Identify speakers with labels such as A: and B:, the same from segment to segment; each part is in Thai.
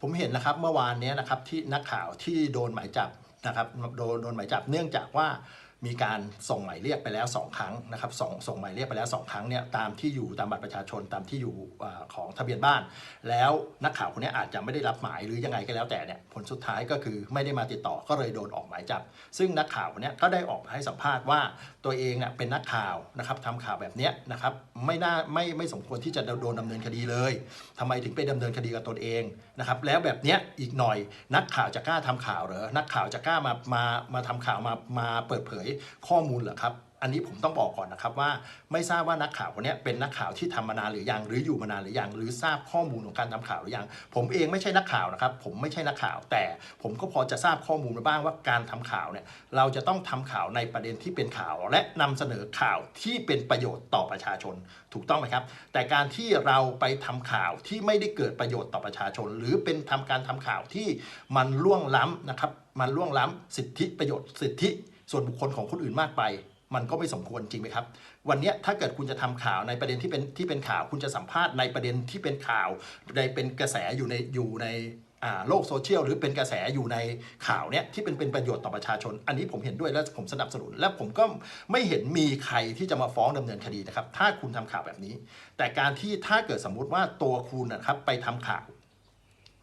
A: ผมเห็นนะครับเมื่อวานนี้นะครับที่นักข่าวที่โดนหมายจับนะครับโดนโดนหมายจับเนื่องจากว่า มีการส่งหมายเรียกไปแล้ว 2 ครั้งนะครับส่งส่งหมายเรียกไปแล้ว 2 ครั้งเนี่ยตามที่อยู่ตามบัตรประชาชนตามที่อยู่ของทะเบียนบ้าน แล้วนักข่าวคนนี้อาจจะไม่ได้รับหมายหรือยังไงก็แล้วแต่เนี่ยผลสุดท้ายก็คือไม่ได้มาติดต่อก็เลยโดนออกหมายจับ ซึ่งนักข่าวคนนี้ก็ได้ออกมาให้สัมภาษณ์ว่าตัวเองอะเป็นนักข่าวนะครับทำข่าวแบบเนี้ยนะครับไม่น่าไม่ไม่สมควรที่จะโดนดำเนินคดีเลยทำไมถึงไปดำเนินคดีกับตนเองนะครับแล้วแบบเนี้ยอีกหน่อยนักข่าวจะกล้าทำข่าวเหรอนักข่าวจะกล้ามามามาทำข่าวมามาเปิดเผยข้อมูลเหรอครับ อันนี้ผมต้องบอกก่อนนะครับว่าไม่ทราบว่านักข่าวคนนี้เป็นนักข่าวที่ทำมานานหรือยังหรืออยู่มานานหรือยังหรือทราบข้อมูลของการทำข่าวหรือยังผมเองไม่ใช่นักข่าวนะครับ ผมไม่ใช่นักข่าว แต่ผมก็พอจะทราบข้อมูลมาบ้างว่าการทำข่าวเนี่ยเราจะต้องทำข่าวในประเด็นที่เป็นข่าว และนำเสนอข่าวที่เป็นประโยชน์ต่อประชาชนถูกต้องไหมครับ แต่การที่เราไปทำข่าวที่ไม่ได้เกิดประโยชน์ต่อประชาชน หรือเป็นทำการทำข่าวที่มันล่วงล้ำนะครับมันล่วงล้ำสิทธิประโยชน์สิทธิ ส่วนบุคคลของคนอื่นมากไป มันก็ไม่สมควรจริงไหมครับ วันนี้ถ้าเกิดคุณจะทำข่าวในประเด็นที่เป็นที่เป็นข่าวคุณจะสัมภาษณ์ในประเด็นที่เป็นข่าวในเป็นกระแสอยู่ในอยู่ในโลกโซเชียลหรือเป็นกระแสอยู่ในข่าวเนี้ยที่เป็นเป็นประโยชน์ต่อประชาชน อันนี้ผมเห็นด้วยและผมสนับสนุน และผมก็ไม่เห็นมีใครที่จะมาฟ้องดำเนินคดีนะครับ ถ้าคุณทำข่าวแบบนี้ แต่การที่ถ้าเกิดสมมุติว่าตัวคุณนะครับไปทำข่าว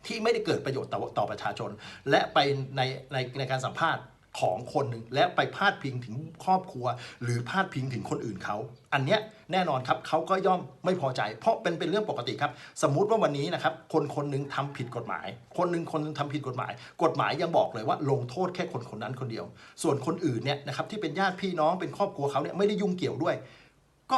A: ที่ไม่ได้เกิดประโยชน์ต่อต่อประชาชน และไปในในในการสัมภาษณ์ ของคนหนึ่งและไปพาดพิงถึงครอบครัว หรือพาดพิงถึงคนอื่นเขา อันเนี้ยแน่นอนครับเขาก็ย่อมไม่พอใจ เพราะเป็นเป็นเรื่องปกติครับ สมมุติว่าวันนี้นะครับคนคนหนึงทำผิดกฎหมาย คนหนึ่งคนหนึงทำผิดกฎหมาย กฎหมายยังบอกเลยว่าลงโทษแค่คนคนนั้นคนเดียว ส่วนคนอื่นเนี่ยนะครับที่เป็นญาติพี่น้องเป็นครอบครัวเขาเนี่ยไม่ได้ยุ่งเกี่ยวด้วย ก็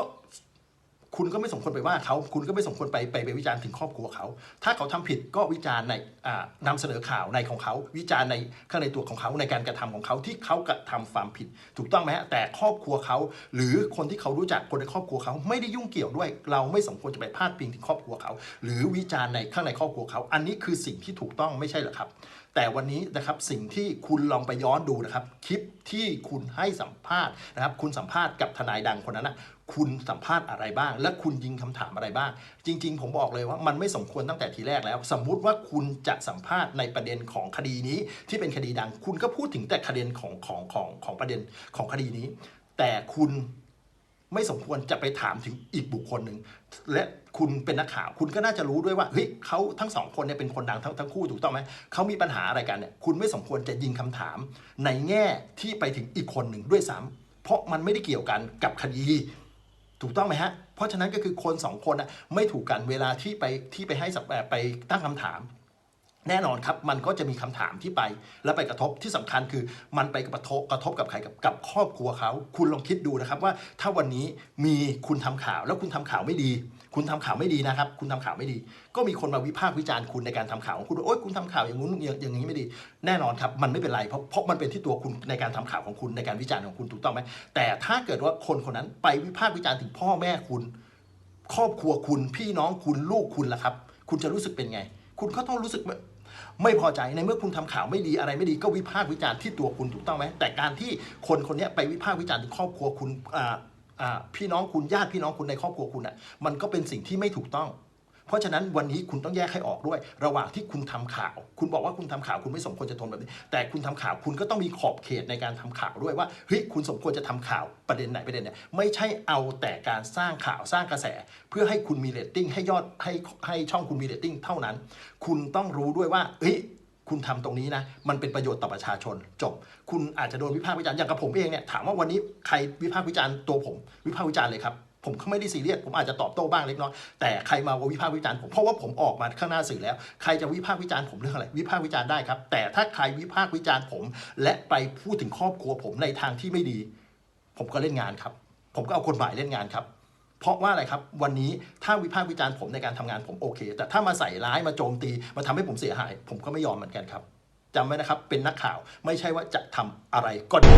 A: คุณก็ไม่สมควรไปว่าเขาคุณก็ไม่สมควรไปไปไปวิจารณ์ถึงครอบครัวเขา ถ้าเขาทำผิดก็วิจารณ์ในอ่านำเสนอข่าวในของเขา วิจารณ์ในข้างในตัวของเขาในการกระทำของเขาที่เขากระทำความผิด ถูกต้องไหมฮะแต่ครอบครัวเขา หรือคนที่เขารู้จักคนในครอบครัวเขาไม่ได้ยุ่งเกี่ยวด้วย เราไม่สมควรจะไปพาดพิงถึงครอบครัวเขา หรือวิจารณ์ในข้างในครอบครัวเขา อันนี้คือสิ่งที่ถูกต้องไม่ใช่หรอครับ แต่วันนี้นะครับสิ่งที่คุณลองไปย้อนดูนะครับ คลิปที่คุณให้สัมภาษณ์นะครับ คุณสัมภาษณ์กับทนายดังคนนั้นนะคุณสัมภาษณ์อะไรบ้าง และคุณยิงคำถามอะไรบ้าง จริง ๆ ผมบอกเลยว่ามันไม่สมควรตั้งแต่ทีแรกแล้ว สมมุติว่าคุณจะสัมภาษณ์ในประเด็นของคดีนี้ ที่เป็นคดีดัง คุณก็พูดถึงแต่ประเด็นของของของของประเด็นของคดีนี้ แต่คุณ ไม่สมควรจะไปถามถึงอีกบุคคลหนึ่งและคุณเป็นนักข่าว คุณก็น่าจะรู้ด้วยว่าเฮ้ยเขาทั้งสองคนเนี่ยเป็นคนดังทั้งทั้งคู่ถูกต้องไหมเขามีปัญหาอะไรกันเนี่ยคุณไม่สมควรจะยิงคำถาม ในแง่ที่ไปถึงอีกคนหนึ่งด้วยซ้ำเพราะมันไม่ได้เกี่ยวกันกับคดี ถูกต้องไหมฮะเพราะฉะนั้นก็คือคนสองคนน่ะไม่ถูกกันเวลาที่ไปที่ไปให้สัมเอ่อไปตั้งคำถาม แน่นอนครับมันก็จะมีคำถามที่ไป แล้วไปกระทบที่สำคัญคือมันไปกระทบกระทบกับใครกับกับครอบครัวเขา คุณลองคิดดูนะครับว่าถ้าวันนี้มีคุณทำข่าวแล้วคุณทำข่าวไม่ดี คุณทำข่าวไม่ดีนะครับ คุณทำข่าวไม่ดี ก็มีคนมาวิพากษ์วิจารณ์คุณในการทำข่าวของคุณโอ๊ยคุณทำข่าวอย่างนู้นอย่างอย่างนี้ไม่ดี แน่นอนครับมันไม่เป็นไรเพราะเพราะมันเป็นที่ตัวคุณในการทำข่าวของคุณในการวิจารณ์ของคุณถูกต้องไหมแต่ถ้าเกิดว่าคนคนนั้นไปวิพากษ์วิจารณ์ถึงพ่อแม่คุณ ครอบครัวคุณพี่น้องคุณลูกคุณล่ะครับ คุณจะรู้สึกเป็นไง คุณก็ต้องรู้สึก ไม่พอใจในเมื่อคุณทำข่าวไม่ดีอะไรไม่ดีก็วิพากษ์วิจารณ์ที่ตัวคุณถูกต้องไหมแต่การที่คนคนนี้ไปวิพากษ์วิจารณ์ถึงครอบครัวคุณพี่น้องคุณญาติพี่น้องคุณในครอบครัวคุณอะมันก็เป็นสิ่งที่ไม่ถูกต้อง เพราะฉะนั้นวันนี้คุณต้องแยกให้ออกด้วย ระหว่างที่คุณทำข่าว คุณบอกว่าคุณทำข่าวคุณไม่สมควรจะทนแบบนี้ แต่คุณทำข่าวคุณก็ต้องมีขอบเขตในการทำข่าวด้วยว่าเฮ้ยคุณสมควรจะทำข่าวประเด็นไหนประเด็นเนี่ยไม่ใช่เอาแต่การสร้างข่าวสร้างกระแส เพื่อให้คุณมีเรตติ้งให้ยอดให้ให้ช่องคุณมีเรตติ้งเท่านั้น คุณต้องรู้ด้วยว่าเฮ้ยคุณทำตรงนี้นะ มันเป็นประโยชน์ต่อประชาชนจบ คุณอาจจะโดนวิพากษ์วิจารณ์อย่างกับผมเองเนี่ยถามว่าวันนี้ใครวิพากษ์วิจารณ์ตัวผม วิพากษ์วิจารณ์เลยครับ ผมก็ไม่ได้ซีเรียสผมอาจจะตอบโต้บ้างเล็กน้อยแต่ใครมาวิพากษ์วิจารณ์ผมเพราะว่าผมออกมาข้างหน้าสื่อแล้ว ใครจะวิพากษ์วิจารณ์ผมเรื่องอะไรวิพากษ์วิจารณ์ได้ครับ แต่ถ้าใครวิพากษ์วิจารณ์ผม และไปพูดถึงครอบครัวผมในทางที่ไม่ดี ผมก็เล่นงานครับ ผมก็เอากฎหมายเล่นงานครับเพราะว่าอะไรครับ วันนี้ถ้าวิพากษ์วิจารณ์ผมในการทำงานผมโอเค แต่ถ้ามาใส่ร้ายมาโจมตีมาทำให้ผมเสียหาย ผมก็ไม่ยอมเหมือนกันครับจำไว้นะครับเป็นนักข่าวไม่ใช่ว่าจะทำอะไรก็ได้